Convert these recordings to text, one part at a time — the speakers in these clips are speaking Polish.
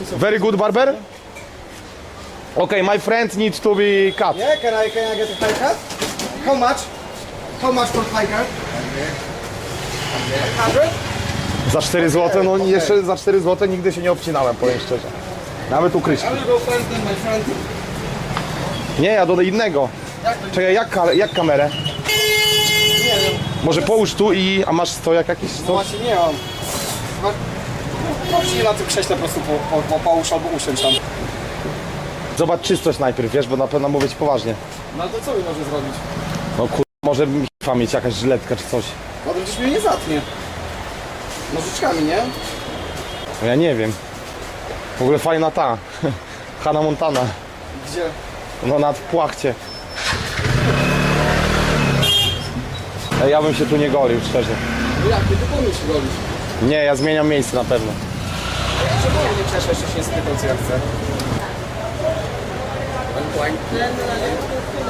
Very good barber? Okay, my friend needs to be cut. Yeah, can I can I get a haircut? How much? How much for haircut? 100? Za 4 zł, no jeszcze za 4 zł nigdy się nie obcinałem, powiem szczerze. Nawet u Kryśki. Nie, ja do innego. Czekaj, jak, jak kamerę? Nie wiem, Może połóż tu i... A masz stojak jakiś? no właśnie nie mam. Chodź na tym krześle po prostu po, po, po, połóż albo usiądź tam. Zobacz czystość najpierw, wiesz, bo na pewno mówię ci poważnie. No to co mi może zrobić? No kur... może mifa mieć jakaś żyletka czy coś. No to gdzieś mnie nie zatnie. Nożyczkami, nie? No ja nie wiem. W ogóle fajna ta. Hanna Montana. Gdzie? No nad płachcie. Ej, ja bym się tu nie golił, szczerze. No jak, ty się robić. Nie, ja zmieniam miejsce na pewno. Ja nie cieszę, jeszcze się nie spytał, co ja chcę?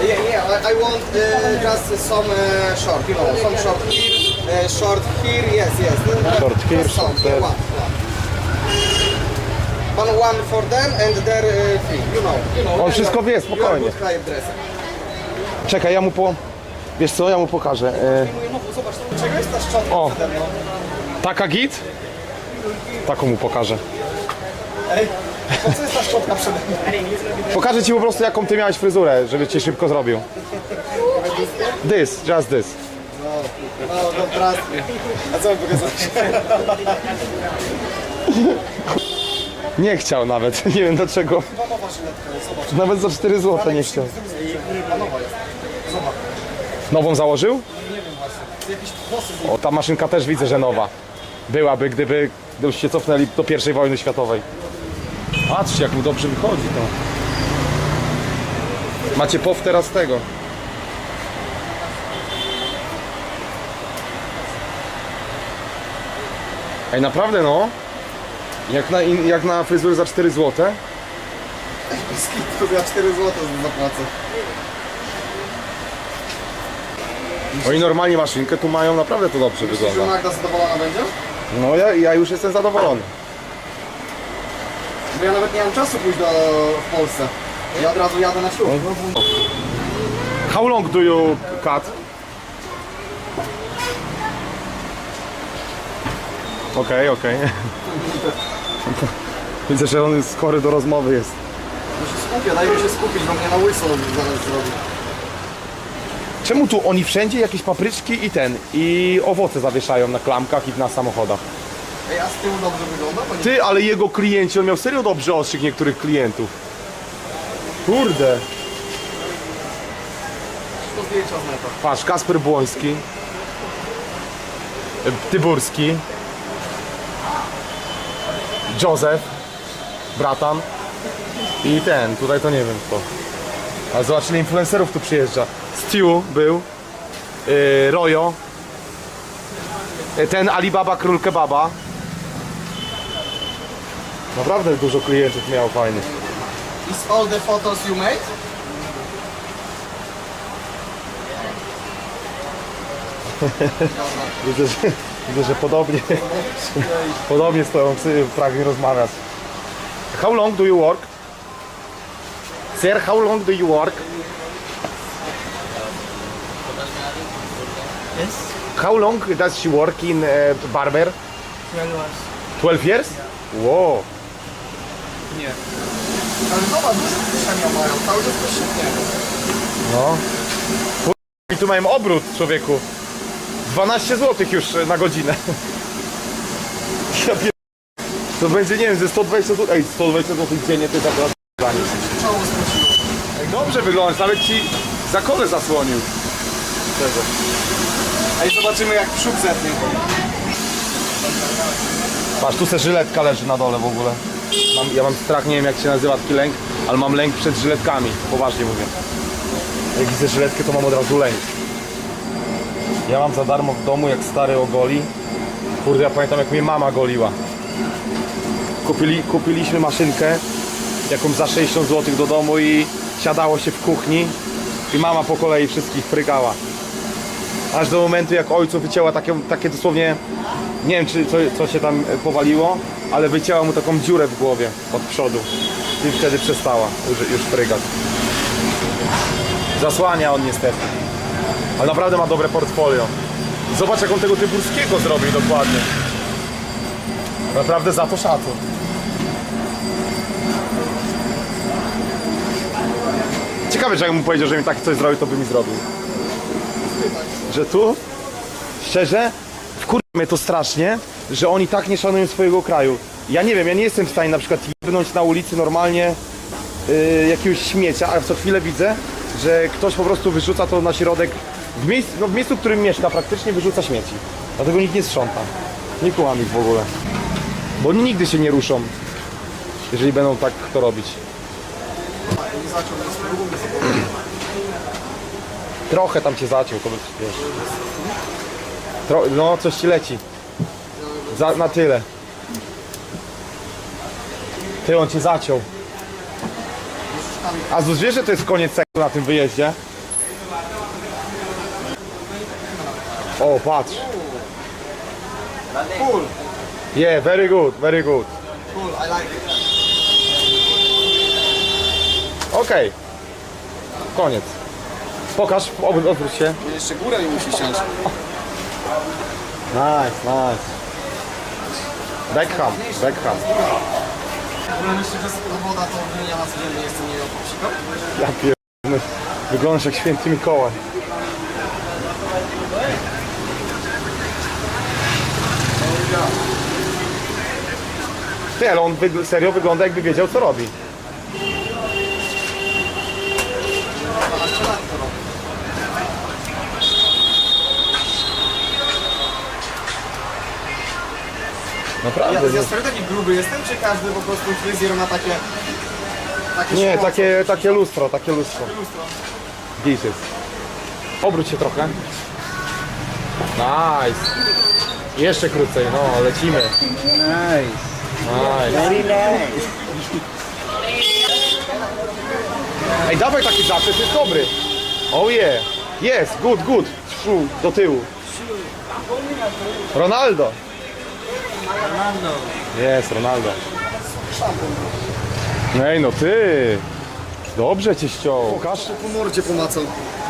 Yeah, yeah, I, I want uh, just some uh, short, you know, some short here, uh, short here, yes, yes. Short here, Just some, short there. one, one. One, one for them and there uh, you know. You know On wszystko wie, You are spokojnie. Czekaj, ja mu po... Wiesz co, ja mu pokażę. E, Mówię, no zobacz, czego jest ta szczotka O. przede mną? taka git? Taką mu pokażę. Ej, po co jest ta szczotka przede mną? Pokażę ci po prostu jaką ty miałeś fryzurę, żeby cię szybko zrobił. This, just this. No, no, trastnie. A co mi pokazać? Nie chciał nawet, nie wiem dlaczego. Żyletka zobacz. Nawet za 4 zł nie chciał. Jest. Zobacz. Nową założył? Nie wiem właśnie. Jakieś włosy. O, ta maszynka też widzę, że nowa. Byłaby, gdyby, gdybyście się cofnęli do pierwszej wojny światowej. Patrzcie, jak mu dobrze wychodzi to. Macie pow teraz tego. Ej, naprawdę no. Jak na, in- jak na fryzurę za 4 zł. Skit to ja 4 zł zapłacę. Oni normalnie maszynkę tu mają, naprawdę to dobrze Że wygląda. Magda zadowolona będzie? No ja, ja już jestem zadowolony. Bo ja nawet nie mam czasu pójść do w Polsce. Ja od razu jadę na ślub. How long do you cut? Okej, okej. Widzę, że on jest skory do rozmowy jest. Ja się skupię, daj mi się skupić, bo mnie na łyso zaraz zrobi. Czemu tu oni wszędzie jakieś papryczki i ten, i owoce zawieszają na klamkach i na samochodach? Ej, a z tyłu dobrze wygląda? Bo nie Ty, ale jego klienci, on miał serio dobrze ostrzyk niektórych klientów. Kurde. to zdjęcia z neta. Patrz, Kasper Błoński. e, Tyburski. Józef. Bratan. I ten, tutaj to nie wiem kto. Ale zobacz ile influencerów tu przyjeżdża. Stu był. Yy, Rojo. Yy, ten Alibaba Król Kebaba. Naprawdę dużo klientów miał fajnych. Is all the photos you made? Widzę, że, widzę, że podobnie, podobnie stoją psy, pragnie rozmawiać. How long do you work? Sir, how long do you work? Yes, How long does she work in uh, barber? 12 hours. 12 years? Wow. Nie. Ale zobacz, duże kieszenia mają, cały czas to szybnie. No. I tu mają obrót, człowieku. 12 zł już e, na godzinę. Ja pier... To będzie, nie wiem, ze 120 zł. Ej, 120 zł dziennie to jest akurat. Czoło. Ej, dobrze wyglądasz, nawet ci zakonę zasłonił. Szczerze. Ej, zobaczymy jak przód zetnie. Patrz, tu se żyletka leży na dole w ogóle. Mam, ja mam strach, nie wiem jak się nazywa taki lęk, ale mam lęk przed żyletkami, poważnie mówię. Jak widzę żyletkę, to mam od razu lęk. Ja mam za darmo w domu, jak stary ogoli. Kurde, ja pamiętam jak mnie mama goliła. Kupili, kupiliśmy maszynkę, jaką za 60 zł do domu i siadało się w kuchni i mama po kolei wszystkich frygała. Aż do momentu jak ojcu wycięła takie, takie dosłownie, nie wiem czy co, co się tam powaliło, ale wycięła mu taką dziurę w głowie od przodu. I wtedy przestała już, już frygać. Zasłania on niestety. Ale naprawdę ma dobre portfolio. Zobacz jak on tego Tyburskiego zrobił dokładnie. Naprawdę za to szacun. Ciekawe, że jakbym powiedział, że mi takie coś zrobił, to by mi zrobił. Że tu? Szczerze? Wkurza mnie to strasznie, że oni tak nie szanują swojego kraju. Ja nie wiem, ja nie jestem w stanie na przykład jebnąć na ulicy normalnie yy, jakiegoś śmiecia, a co chwilę widzę, że ktoś po prostu wyrzuca to na środek, w miejscu, no w miejscu w którym mieszka praktycznie wyrzuca śmieci. Dlatego nikt nie sprząta. Nie kułam ich w ogóle. Bo oni nigdy się nie ruszą, jeżeli będą tak to robić. Trochę tam cię zaciął, to wiesz. Tro, no, coś ci leci. Za, na tyle. Ty, on cię zaciął. A Zus, wiesz, że to jest koniec seksu na tym wyjeździe? O, patrz. Cool, Yeah, very good, very good. cool, I like it. Okej. Koniec. Pokaż, obr- odwróć się. Jeszcze górę musi ściąć. Nice, nice. Beckham, Beckham. Myślisz, że ta woda to wymienia na codziennie, jestem nie popsikał? Ja pierdolę. Wyglądasz jak święty Mikołaj. Ty, ale on wygl- serio wygląda jakby wiedział co robi. 12 lat to robi. Naprawdę. Ja, ja serio taki gruby jestem, czy każdy po prostu fryzjer ma takie... takie Nie, szkło? takie, takie lustro, takie lustro. Lustro. Jesus. Obróć się trochę. Nice. Jeszcze krócej, no, lecimy. Nice. Nice. Very nice. Ej, dawaj taki zaczep, jest dobry. Oh yeah. Yes, good, good. Szu, do tyłu. Ronaldo. Fernando. Jest, Ronaldo. Ej, no ty. Dobrze cię ściął. Pokaż. To po mordzie pomacał.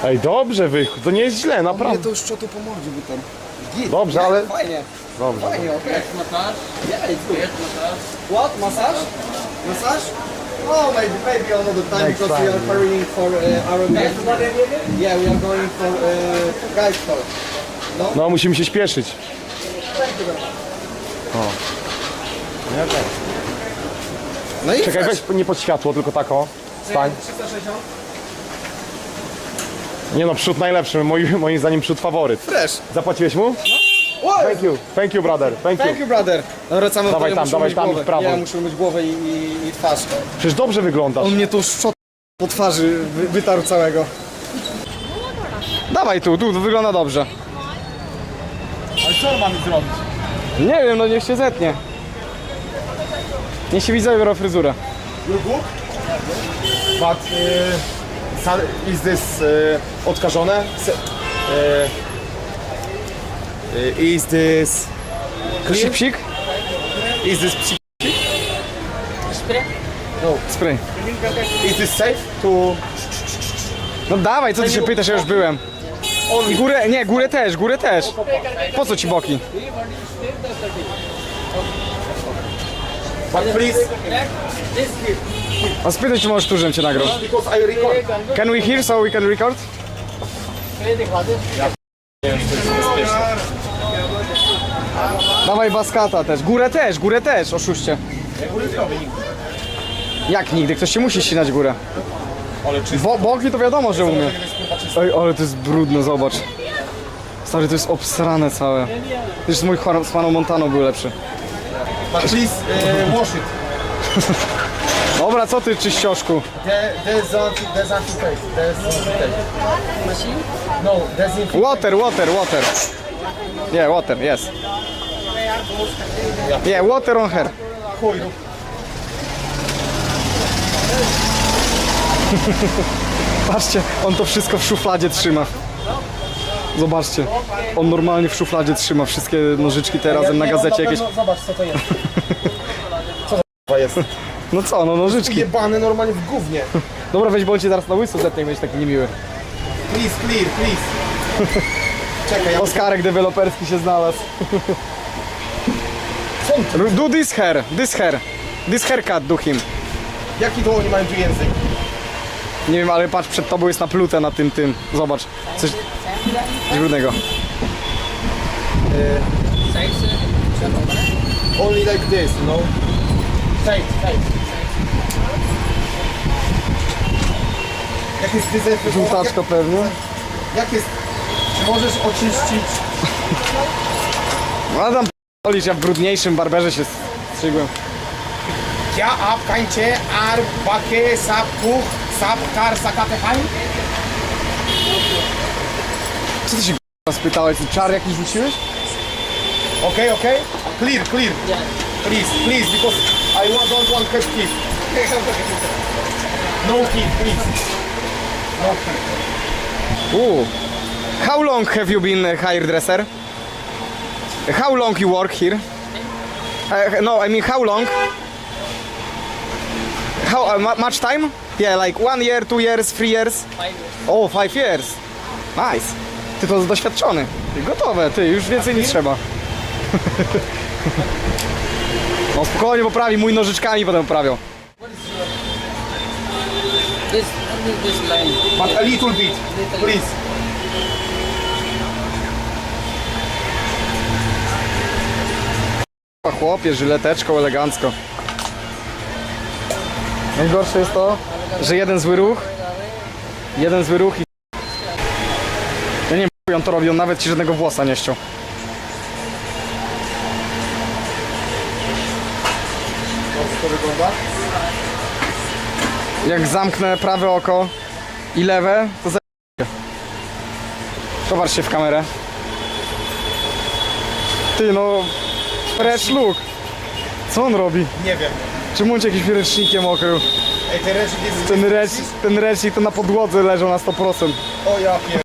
Ej, dobrze wy, to nie jest źle, Nie, naprawdę. to już szczotu po mordzie by tam. Git. Dobrze, ale... Fajnie. Dobrze. Fajnie, okej. Masaż? Yeah, it's good. What? Massage? Massage? Oh, maybe, maybe another time Next because we are hurrying for uh, our next. Yeah, we are going for uh, guys talk. No, musimy się śpieszyć. No i Czekaj, weź nie pod światło, tylko tak o. Stań. 360? Nie no, przód najlepszy, moim, moim zdaniem przód faworyt. Fresh. Zapłaciłeś mu? Wow. Thank you, thank you brother, thank Thank you. you, brother. No, wracamy Dawaj tam, dawaj tam i w głowę. prawo. Ja muszę myć głowę i, i, i twarz. Przecież dobrze wyglądasz. On mnie tu szczot po twarzy wy, wytarł całego. Dawaj tu, tu, to wygląda dobrze. Ale co on ma mi zrobić? Nie wiem, no niech się zetnie. Niech się widzowie biorą fryzurę. But uh, sa- is this uh, odkażone? Se- uh, uh, is this Psik, clear? psik? Is this psi- Spray. is this safe to No dawaj, co ty się pytasz, ja już byłem. I górę, nie, górę też, górę też. Po co ci boki? but please A spytaj czy możesz tu, żebym cię record. Can we hear so we can record? Dawaj baskata też, górę też, górę też, oszuście. Jak nigdy? Ktoś się musi ścinać górę. Ale czy Bo, boki to wiadomo, że umie. Ej, ale to jest brudne, zobacz. Stary, to jest obsrane całe. Już mój Juan- z Juaną Montaną był lepszy. but please uh, wash it. Dobra, co ty, czyścioszku? There, there's there's? No, there's Water, water, water. Yeah, water, yes. Yeah, water on her. chuj. Patrzcie, on to wszystko w szufladzie trzyma. Zobaczcie, on normalnie w szufladzie trzyma wszystkie nożyczki te razem na gazecie jakieś. Zobacz co to jest. kurwa jest. No co, no nożyczki. Jebany normalnie w gównie. Dobra, weź bądźcie zaraz na łyso zetnie, będziesz taki niemiły. Please, clear, please. Czekaj, ja Oskarek deweloperski się znalazz. Co on- Do this hair, this hair. This haircut do him. Jaki to oni mają tu język? Nie wiem, ale patrz, przed tobą jest naplute na tym, tym. Zobacz, coś brudnego. Only like this, hej. Jak jest dezynfekcja? Żółtaczka pewnie. Jak jest... Czy możesz oczyścić... No tam p***olisz, ja w brudniejszym barberze się strzygłem. Kya aap kainche ar bake sap kuch sap kar sakate? Co ty się k***a spytałeś? Ty czar jakiś rzuciłeś? Okay, okay? Clear, clear. Please, please, because I wa- don't want have kid. No kid, please. No kid. Ooh. How long have you been a hairdresser? How long you work here? Uh, no, I mean how long? How uh, mu- much time? Yeah, like one year, two years, three years. Five years. Oh, five years. Nice. Ty to doświadczony. Gotowe, ty już więcej nie trzeba. No spokojnie poprawi, mój nożyczkami potem poprawią. This, only this line. But a little bit, please. Chłopie, żyleteczką elegancko. Najgorsze jest to, że jeden zły ruch, jeden zły ruch i... Ja nie wiem, on to robi, on nawet ci żadnego włosa nie ściął. To wygląda? Jak zamknę prawe oko i lewe, to za... Popatrz się w kamerę. Ty no... Fresh look. Co on robi? Nie wiem. On ci jakimś ręcznikiem okrył? Ej, ten ręcznik jest... Ten, ręcz, ten ręcznik to na podłodze leżał na 100%. O ja pier...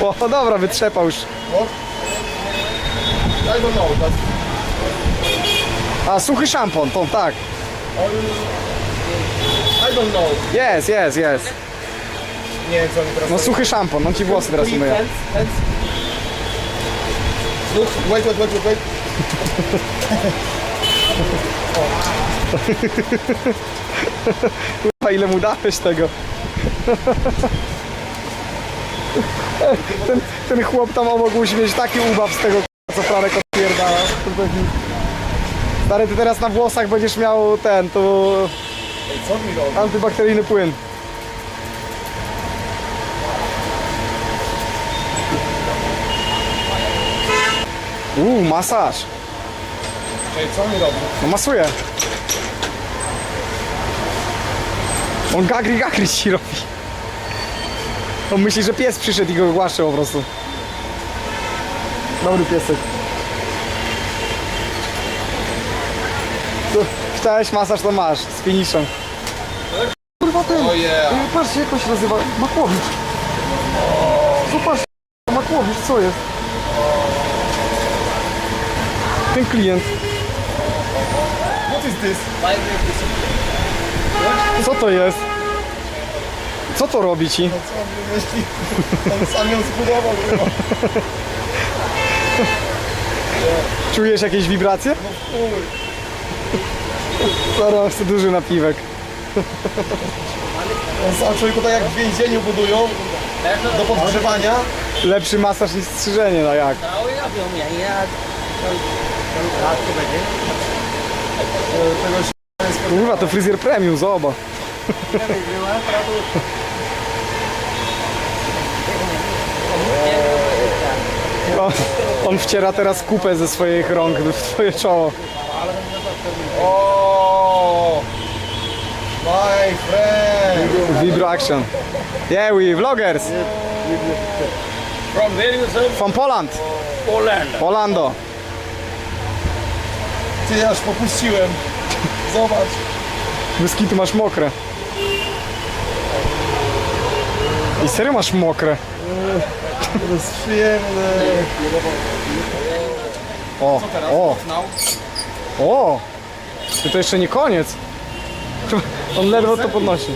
O, dobra, wytrzepał już. What? I don't know, but... A, suchy szampon, to tak. I don't know. Jest, jest, jest. Nie wiem co oni teraz No suchy szampon, on ci włosy teraz umyje. Wait, wait, wait, wait, wait. Kurwa, ile mu dałeś tego? Ten, ten chłop tam obok musi mieć taki ubaw z tego, co Franek odpierdala. Stary, ty teraz na włosach będziesz miał ten, to Ej, co mi robi? antybakteryjny płyn. Uuu, masaż. Ej, co mi robi? No masuje. On gagri gagri ci robi. On myśli, że pies przyszedł i go głaszcze po prostu. Dobry piesek. Tu, Chciałeś masaż, to masz. Z finiszem. Kurwa ten. Oh yeah. Ej, Patrzcie, jak on się nazywa. Makłowicz. Zobacz, Makłowicz, co jest? Ten klient. Co to jest? Co to robi ci? Co on sam ją zbudował chyba. Czujesz jakieś wibracje? Chuj. Zaraz, to duży napiwek. On sam człowieku tak jak w więzieniu budują do podgrzewania. Lepszy masaż niż strzyżenie, no jak? Tao Tego się Kurwa, to fryzjer premium, zobacz. On, on wciera teraz kupę ze swoich rąk w twoje czoło. O, My friend. Vibro action. Yeah, we vloggers. From where you? From Poland. Poland. Polando. Ty aż popuściłem. Zobacz. Wyskitu masz mokre. I serio masz mokre. To jest przyjemne. O, teraz? o, o! Ty to jeszcze nie koniec. On ledwo to podnosi.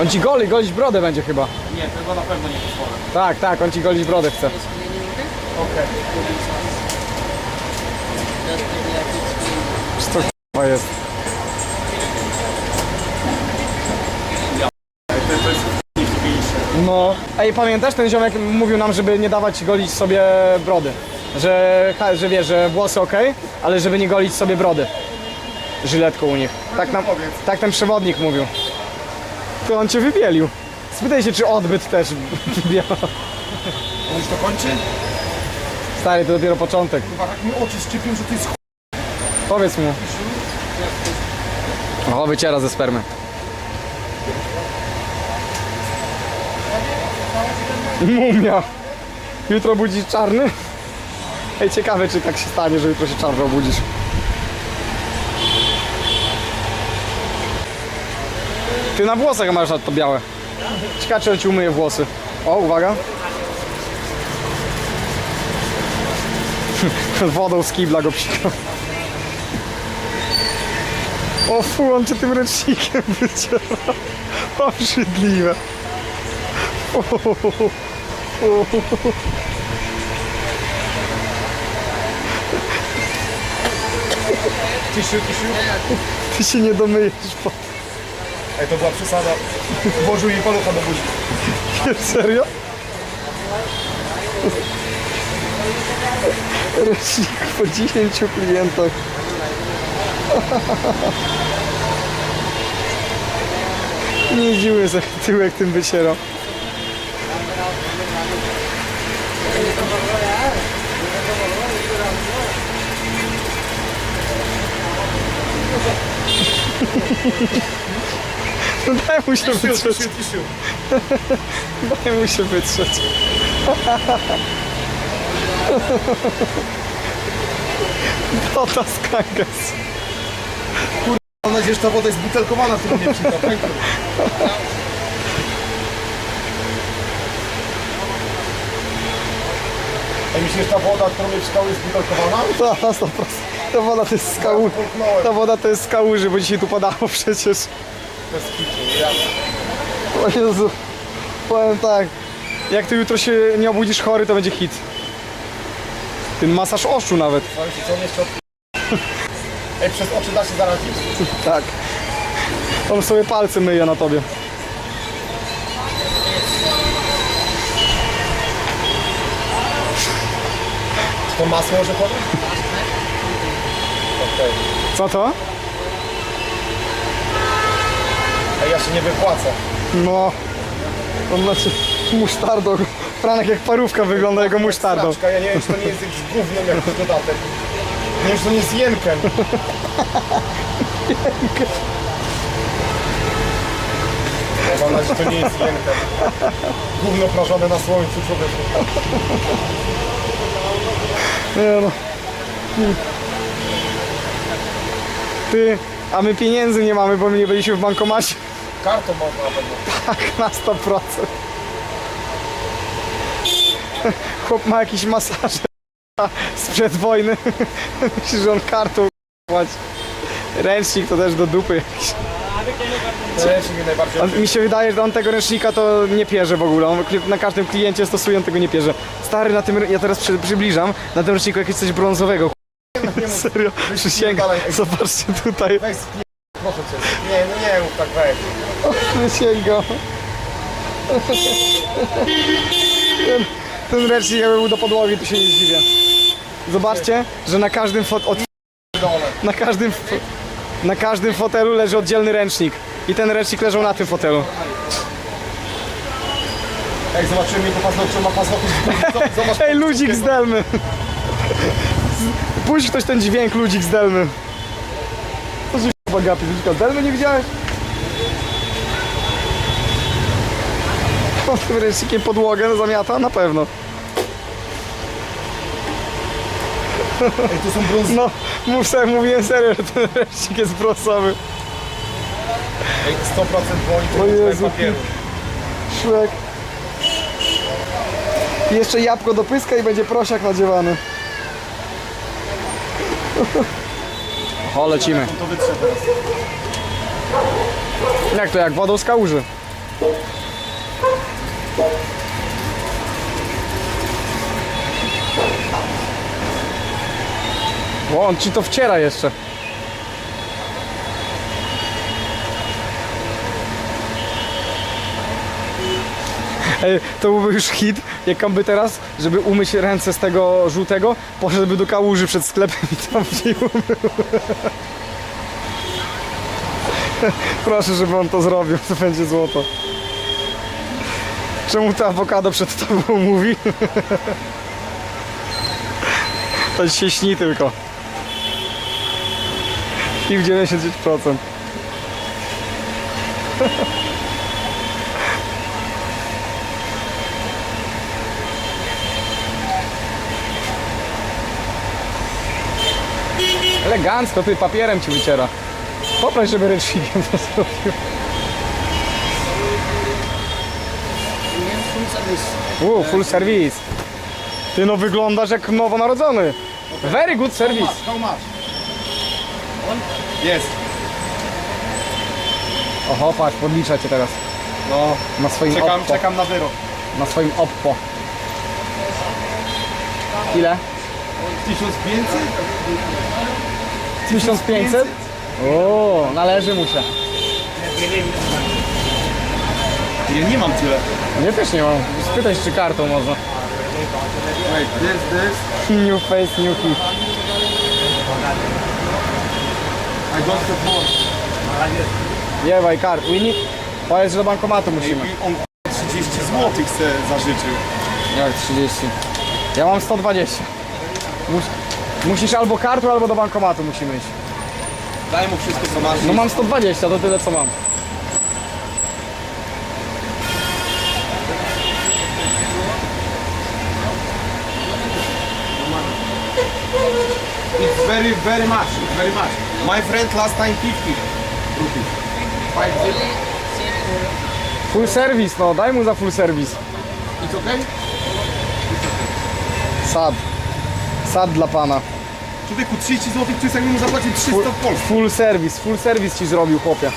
On ci goli, golić brodę będzie chyba. Nie, tego na pewno nie pozwolę. Tak, tak, on ci golić brodę chce. Okej. To jest? No. Ej, pamiętasz, ten ziomek mówił nam, żeby nie dawać golić sobie brody. Że, ha- że wiesz, że włosy ok, ale żeby nie golić sobie brody. Żyletką u nich. Tak, nam, tak ten przewodnik mówił. To on cię wybielił. Spytaj się, czy odbyt też wybiela. On już to kończy? Stary, to dopiero początek. Chyba tak mi oczy szczypią, że to jest Powiedz mu. O, wyciera ze spermy. Mumia. Jutro budzisz czarny? Ej, ciekawe, czy tak się stanie, że jutro się czarno obudzisz. Ty na włosach masz to białe. Ciekawe, czy ci umyje włosy. O, uwaga. Wodą z kibla go psika. O fu, on cię tym ręcznikiem wyciera. Obrzydliwe. O, o, o. Tisiu, tisiu. Ty się nie domyjesz, po... Ej, to była przesada. Włożył jej palucha do buzi. serio? Ręcznik po 10 klientach. Nie dziwię się, tyłek tym wycierał. No Daj mu się wytrzeć. Daj mu się wytrzeć. Bota skangas. Mam że ta woda jest butelkowana, którą mnie psika. Pękł. Ej, myślisz, ta woda, którą mnie jest butelkowana? Ta, na 100%. Ta woda to jest z kałuży. Ta woda to jest z kałuży, bo dzisiaj tu padało przecież. Bez kitu, ja. O Jezu. Powiem tak. Jak ty jutro się nie obudzisz chory, to będzie hit. Ten masaż oczu nawet. Powiem ci, co on jeszcze od... Ej, przez oczy da się zarazić? Tak. On sobie palce myje na tobie. To masło orzechowe? Okej. Co to? Ej, ja się nie wypłacę. No. On znaczy musztardą. Franek jak parówka wygląda jego musztardą. Straczka, ja nie wiem, czy to nie jest jakiś gównem jakiś dodatek. Nie wiem, czy to nie jest jenkem. Ja mam nadzieję, że to nie jest jenkem. Gówno prażone na słońcu, człowieku. Nie no. Ty, a my pieniędzy nie mamy, bo my nie byliśmy w bankomacie. Kartą można na pewno. Tak, na 100%. Chłop ma jakiś masaż sprzed wojny. Myślisz, że on kartą płaci. Ręcznik to też do dupy On, mi się wydaje, że on tego ręcznika to nie pierze w ogóle. On na każdym kliencie stosuje, on tego nie pierze. Stary, na tym, ja teraz przy, przybliżam, na tym ręczniku jakieś coś brązowego. Serio, przysięgam. Zobaczcie tutaj. Proszę cię. Nie, no nie mów tak, weź. przysięgam. Ten, ten ręcznik jakby był do podłogi, to się nie zdziwię. Zobaczcie, że na każdym fot... Od... Dole. Na każdym, na każdym fotelu leży oddzielny ręcznik. I ten ręcznik leżał na tym fotelu. Jak zobaczymy mi to paznokcie, ma paznokcie. Ej, ludzik z Delmy. Puść ktoś ten dźwięk, ludzik z Delmy. Co się k***a gapi, ludzika z Delmy nie widziałeś? On tym ręcznikiem podłogę zamiata? Na pewno. Ej, to są brązowe. No, mów sobie, mówiłem serio, że ten ręcznik jest brązowy. Ej, 100% dłoni O to Jezu, jest papieru. Szlek. I jeszcze jabłko do pyska i będzie prosiak nadziewany. O, lecimy. To wytrze teraz. Jak to, jak wodą z kałuży? O, on ci to wciera jeszcze. Ej, to byłby już hit, jak by teraz, żeby umyć ręce z tego żółtego, poszedłby do kałuży przed sklepem i tam wziął. Proszę, żeby on to zrobił, to będzie złoto. Czemu to awokado przed tobą mówi? To się śni tylko. I w 99%. Elegancko, ty papierem ci wyciera. Poproś, żeby ręcznikiem to zrobił. Full service. Full service. Ty no wyglądasz jak nowonarodzony. Very good service. How much? Jest. Oho, patrz, podlicza cię teraz. No, Na swoim czekam, Oppo. czekam na wyrok. Na swoim Oppo. Ile? 1500? 1500? O, należy mu się. Ja nie mam tyle. Ja też nie mam. Spytaj się, czy kartą można. Wait, this, this. New face, new hit. I don't have more. Jewaj kart. We need... Powiedz, że do bankomatu musimy. On 30 zł chce zażyczył. Jak 30? Ja mam 120. Mus... Musisz albo kartą, albo do bankomatu musimy iść. Daj mu wszystko co masz. No mam 120, to tyle co mam. It's very, very much. It's very much. My friend last time 50 rupees. Five zero. Full service, no daj mu za full service. It's okay? Sad. Sad dla pana. Człowieku 30 zł, jest jakbym mu zapłacił 300 w Polsce. Full service, full service ci zrobił chłopie.